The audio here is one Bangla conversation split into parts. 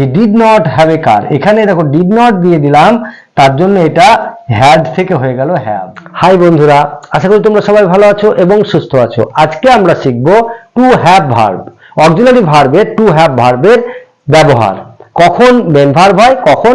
He did not have a car এখানে দেখো ডিড নট দিয়ে দিলাম, তার জন্য এটা হ্যাড থেকে হয়ে গেল হ্যাভ হাই বন্ধুরা, আশা করি তোমরা সবাই ভালো আছো এবং সুস্থ আছো। আজকে আমরা শিখব টু হ্যাভ ভার্ব অক্সিলারি ভার্বের টু হ্যাভ ভার্বের ব্যবহার। কখন মেন ভার্ব হয়, কখন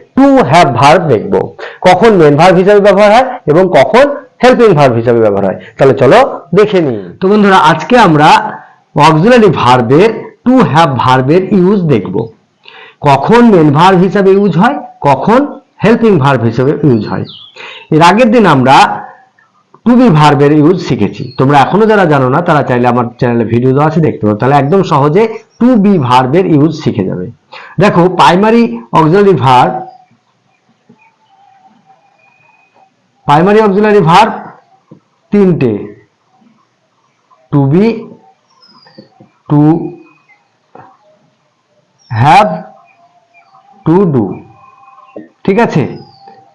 টু হ্যাভ ভার্ব দেখব কখন মেন ভার্ব হিসাবে ব্যবহার হয় এবং কখন হেল্পিং ভার্ব হিসাবে ব্যবহার হয়। তাহলে চলো দেখে নিই। তো বন্ধুরা, আজকে আমরা অক্সিলারি ভার্বের টু হ্যাভ ভার্বের ইউজ দেখব। কখন মেন ভার্ব হিসাবে ইউজ হয়, কখন হেল্পিং ভার্ব হিসাবে ইউজ হয়। এর আগের দিন আমরা টু বি ভার্বের ইউজ শিখেছি। তোমরা এখনও যারা জানো না, তারা চাইলে আমার চ্যানেলে ভিডিও দেওয়া আছে, দেখতে পারো। তাহলে একদম সহজে টু বি ভার্বের ইউজ শিখে যাবে। দেখো primary auxiliary verb primary auxiliary verb তিনটে। To be to have to do ঠিক আছে?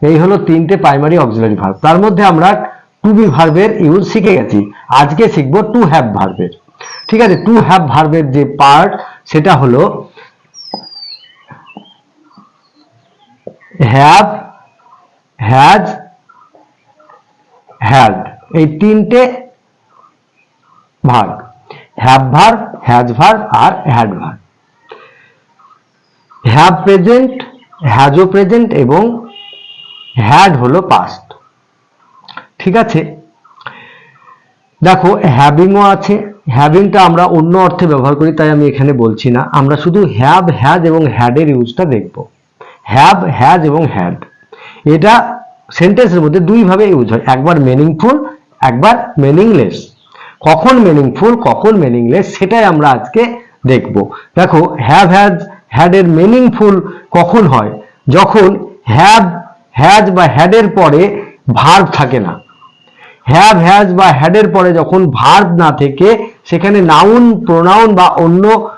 এই হলো তিনটে প্রাইমারি অক্সিলারি ভার্ব তার মধ্যে আমরা টু বি ভার্বের ইউজ শিখে গেছি। আজকে শিখব টু হ্যাভ ভার্বের ঠিক আছে? টু হ্যাভ ভার্বের যে পার্ট সেটা হলো হ্যাভ হ্যাজ হ্যাড এই তিনটে verb have verb has verb R had verb have present হ্যাজও প্রেজেন্ট এবং হ্যাড হলো পাস্ট ঠিক আছে? দেখো হ্যাভিংও আছে। হ্যাভিংটা আমরা অন্য অর্থে ব্যবহার করি, তাই আমি এখানে বলছি না। আমরা শুধু হ্যাভ হ্যাজ এবং হ্যাডের ইউজটা দেখব। হ্যাভ হ্যাজ এবং হ্যাড এটা সেন্টেন্সের মধ্যে দুইভাবে ইউজ হয়। একবার মিনিংফুল একবার মিনিংলেস কখন মিনিংফুল কখন মিনিংলেস সেটাই আমরা আজকে দেখব। দেখো হ্যাভ হ্যাজ হ্যাড এর মিনিংফুল কখন হয়? যখন হ্যাভ হ্যাজ বা হ্যাডের পরে ভার্ব থাকে না। হ্যাভ হ্যাজ বা হ্যাডের পরে যখন ভার্ব না থেকে, সেখানে নাউন প্রোনাউন বা অন্য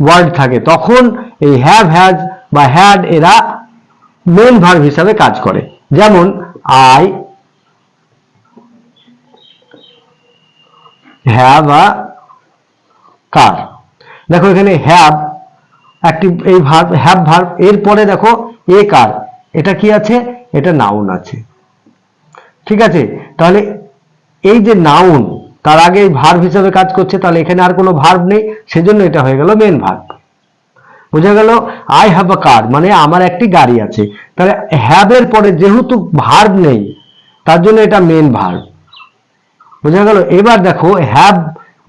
ওয়ার্ড থাকে, তখন এই হ্যাভ হ্যাজ বা হ্যাড এরা মেন ভার্ব হিসাবে কাজ করে। যেমন আই হ্যাভ আ কার দেখো এখানে হ্যাভ একটি এই ভার্ব হ্যাভ ভার্ব এরপরে দেখো এ কার এটা কি আছে? এটা নাউন আছে। ঠিক আছে? তাহলে এই যে নাউন তার আগে ভার্ব হিসাবে কাজ করছে, তাহলে এখানে আর কোনো ভার্ব নেই, সেজন্য এটা হয়ে গেল মেন ভার্ব বোঝা গেল আই হ্যাভ আ কার মানে আমার একটি গাড়ি আছে। তাহলে হ্যাভ এর পরে যেহেতু ভার্ব নেই, তার জন্য এটা মেন ভার্ব বোঝা গেল? এবার দেখো হ্যাভ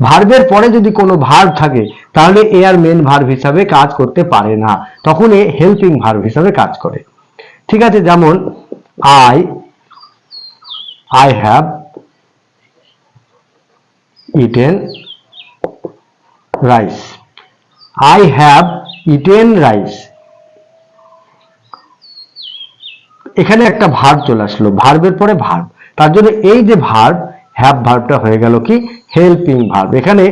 ভার্বের পরে যদি কোনো ভার্ব থাকে, তাহলে এ আর মেন ভার্ব হিসাবে কাজ করতে পারে না। তখন এ হেল্পিং ভার্ব হিসাবে কাজ করে। ঠিক আছে, যেমন I I have eaten rice I have eaten rice এখানে একটা ভার্ব চলে আসলো। ভার্বের পরে ভার্ব তার জন্য এই যে ভার্ব হ্যাভ ভার্বটা হয়ে গেল কি? হেল্পিং ভার্ব এখানে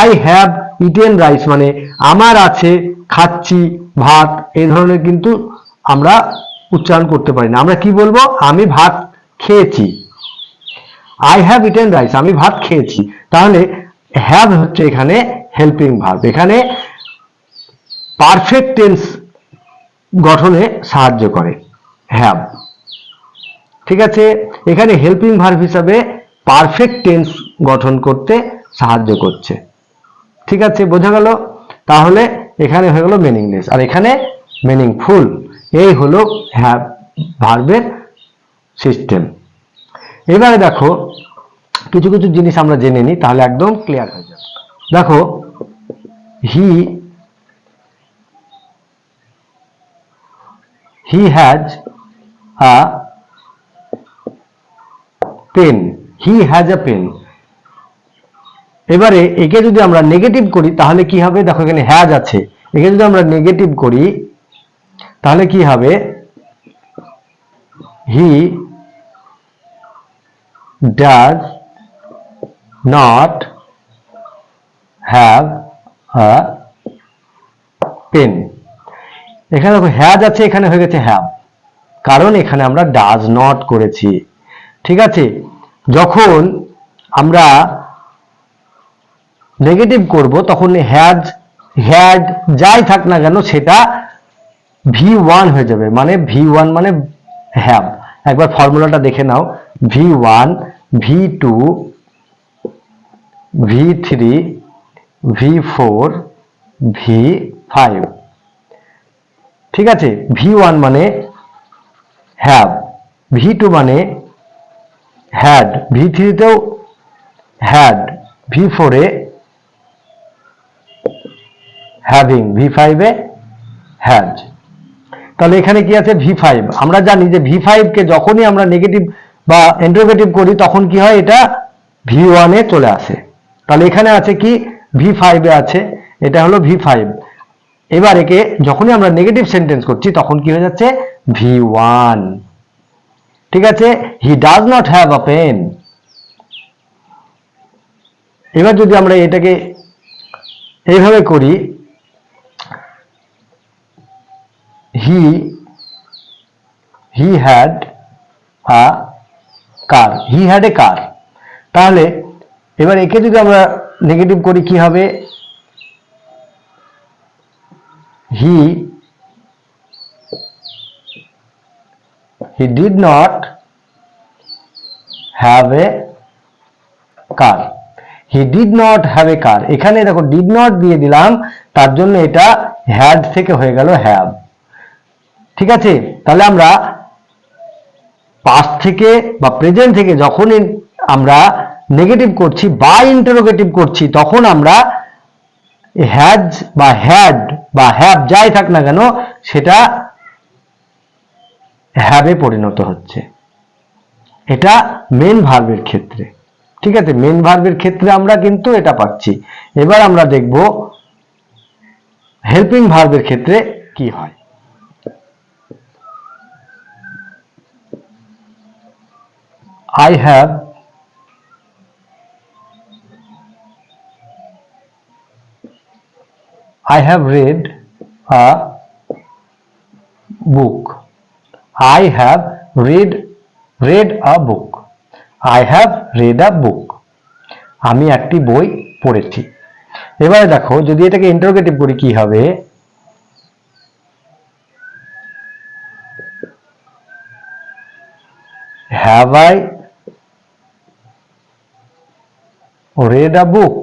আই হ্যাভ ইটেন রাইস মানে আমার আছে, খাচ্ছি, ভাত, এই ধরনের কিন্তু আমরা উচ্চারণ করতে পারি না। আমরা কি বলব? আমি ভাত খেয়েছি। আই হ্যাভ ইটেন রাইস আমি ভাত খেয়েছি। তাহলে হ্যাভ হচ্ছে এখানে হেল্পিং ভার্ব এখানে পারফেক্ট টেন্স গঠনে সাহায্য করে। হ্যাভ ঠিক আছে? এখানে হেল্পিং ভার্ব হিসাবে পারফেক্ট টেন্স গঠন করতে সাহায্য করছে। ঠিক আছে? বোঝা গেল? তাহলে এখানে হয়ে গেল মিনিংলেস আর এখানে মিনিংফুল এই হলো হ্যাভ ভার্বের সিস্টেম এবারে দেখো, কিছু কিছু জিনিস আমরা জেনে নিই, তাহলে একদম ক্লিয়ার হয়ে যাবে। দেখো he he has a pen he has a pen এবারে একে যদি আমরা নেগেটিভ করি, তাহলে কি হবে? দেখো এখানে হ্যাজ আছে। একে যদি আমরা নেগেটিভ করি, তাহলে কি হবে? He does not have a pen এখানে দেখো হ্যাজ আছে, এখানে হয়ে গেছে হ্যাভ। কারণ এখানে আমরা ডাজ নট করেছি। ঠিক আছে? যখন আমরা নেগেটিভ করব, তখন হ্যাজ, হ্যাড যাই থাক না কেন, সেটা ভি ওয়ান হয়ে যাবে। মানে ভি ওয়ান মানে হ্যাভ। একবার ফর্মুলাটা দেখে নাও। V one, V two, V three, V four, V five. ঠিক আছে? ভি ওয়ান মানে হ্যাভ ভি টু মানে হ্যাড ভি থ্রিতেও হ্যাড ভি ফোরে হ্যাভিং ভি ফাইভে হ্যাজ তাহলে এখানে কি আছে? ভি ফাইভ আমরা জানি যে ভি ফাইভকে যখনই আমরা নেগেটিভ বা ইন্টারোগেটিভ করি, তখন কি হয়? এটা ভি ওয়ানে চলে আসে। তাহলে এখানে আছে কি? ভি ফাইভে আছে। এটা হলো ভি ফাইভ এবার একে যখনই আমরা নেগেটিভ সেন্টেন্স করছি, তখন কি হয়ে যাচ্ছে? ভি ওয়ান ঠিক আছে? He does not have a pen এবার যদি আমরা এটাকে এইভাবে করি হি he had a car he had a কার তাহলে এবার একে যদি আমরা নেগেটিভ করি, কি হবে? He he did not have a car he did not have a car এখানে দেখো ডিড নট দিয়ে দিলাম, তার জন্য এটা হ্যাড থেকে হয়ে গেল হ্যাভ ঠিক আছে? তাহলে আমরা পাস্ট থেকে বা প্রেজেন্ট থেকে যখনই আমরা নেগেটিভ করছি বা ইন্টারোগেটিভ করছি, তখন আমরা হ্যাজ বা হ্যাড বা হ্যাভ যাই থাক না কেন, সেটা হ্যাবে পরিণত হচ্ছে। এটা মেন ভার্বের ক্ষেত্রে। ঠিক আছে, মেন ভার্বের ক্ষেত্রে আমরা কিন্তু এটা পাচ্ছি। এবার আমরা দেখব হেল্পিং ভার্বের ক্ষেত্রে কি হয়। I have I have read a book. I have read read a book. I have read a book. আমি একটি বই পড়েছি এবারে দেখো যদি এটাকে ইন্টারোগেটিভ করি কি হবে have I read a book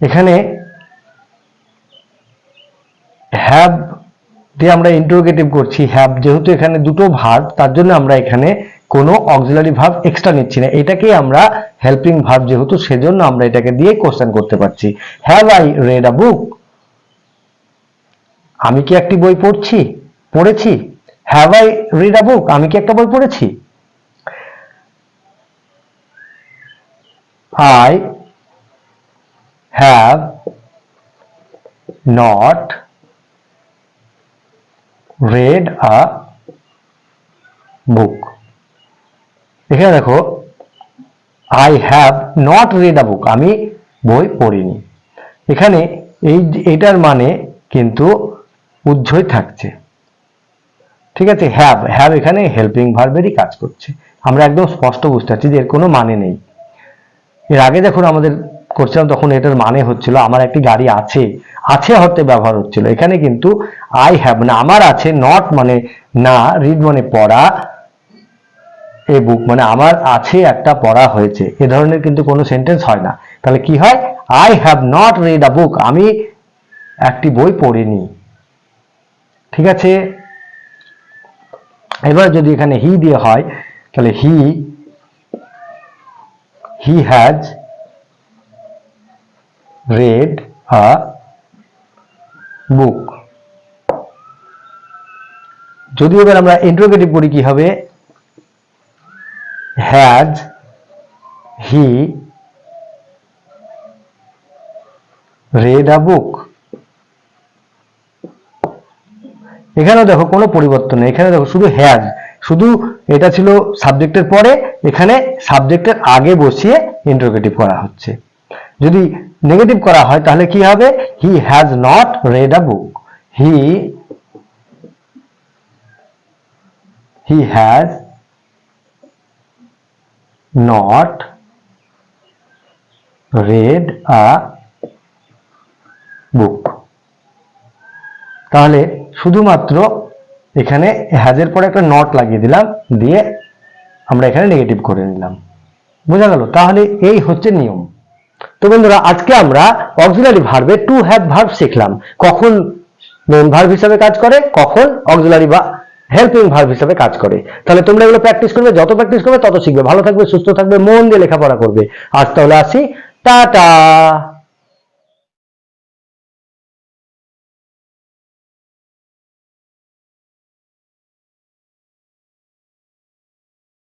এখানে হ্যাভ দিয়ে আমরা ইন্টারোগেটিভ করছি। হ্যাভ যেহেতু এখানে দুটো ভার্ব তার জন্য আমরা এখানে কোনো অক্সিলারি ভার্ব এক্সট্রা নিচ্ছি না। এটাকেই আমরা হেল্পিং ভার্ব যেহেতু, সেজন্য আমরা এটাকে দিয়ে কোশ্চেন করতে পারছি। Have I read a book আমি কি একটি বই পড়ছি? পড়েছি। Have I read a book আমি কি একটা বই পড়েছি? I have not read a book. এখানে দেখো I have not read a book আমি বই পড়িনি। এখানে এই এটার মানে কিন্তু উজ্জ্বল থাকছে। ঠিক আছে হ্যাভ হ্যাভ এখানে হেল্পিং ভার্বেরই কাজ করছে। আমরা একদম স্পষ্ট বুঝতে পারছি যে এর কোনো মানে নেই। এর আগে যখন আমাদের করছিলাম তখন এটার মানে হচ্ছিল আমার একটি গাড়ি আছে আছে হতে ব্যবহার হচ্ছিল। এখানে কিন্তু আই হ্যাভ মানে আমার আছে নট মানে না রিড মানে পড়া এ বুক মানে আমার আছে, একটা পড়া হয়েছে। এ ধরনের কিন্তু কোনো সেন্টেন্স হয় না। তাহলে কি হয়? I have not read a book আমি একটি বই পড়িনি। ঠিক আছে? এবার যদি এখানে হি দিয়ে হয়, তাহলে he he has read a book. যদি এবার আমরা ইন্টারোগেটিভ করি কি হবে হ্যাজ হি রেড আ বুক এখানেও দেখো কোনো পরিবর্তন নেই। এখানে দেখো শুধু হ্যাজ শুধু এটা ছিল সাবজেক্টের পরে, এখানে সাবজেক্টের আগে বসিয়ে ইন্টারোগেটিভ করা হচ্ছে। যদি নেগেটিভ করা হয়, তাহলে কি হবে? He has not read a book he he has not read a book তাহলে শুধুমাত্র এখানে হ্যাজের পরে একটা নট লাগিয়ে দিলাম, দিয়ে আমরা এখানে নেগেটিভ করে নিলাম। বোঝা গেল? তাহলে এই হচ্ছে নিয়ম। তো বন্ধুরা, আজকে আমরা অক্সিলারি ভার্বে টু হ্যাভ ভার্ব শিখলাম। কখন মেন ভার্ব হিসাবে কাজ করে, কখন অক্সিলারি বা হেল্পিং ভার্ব হিসাবে কাজ করে। তাহলে তোমরা এগুলো প্র্যাকটিস করবে, যত প্র্যাকটিস করবে তত শিখবে। ভালো থাকবে, সুস্থ থাকবে, মন দিয়ে লেখাপড়া করবে। আজ তাহলে আসি, টাটা!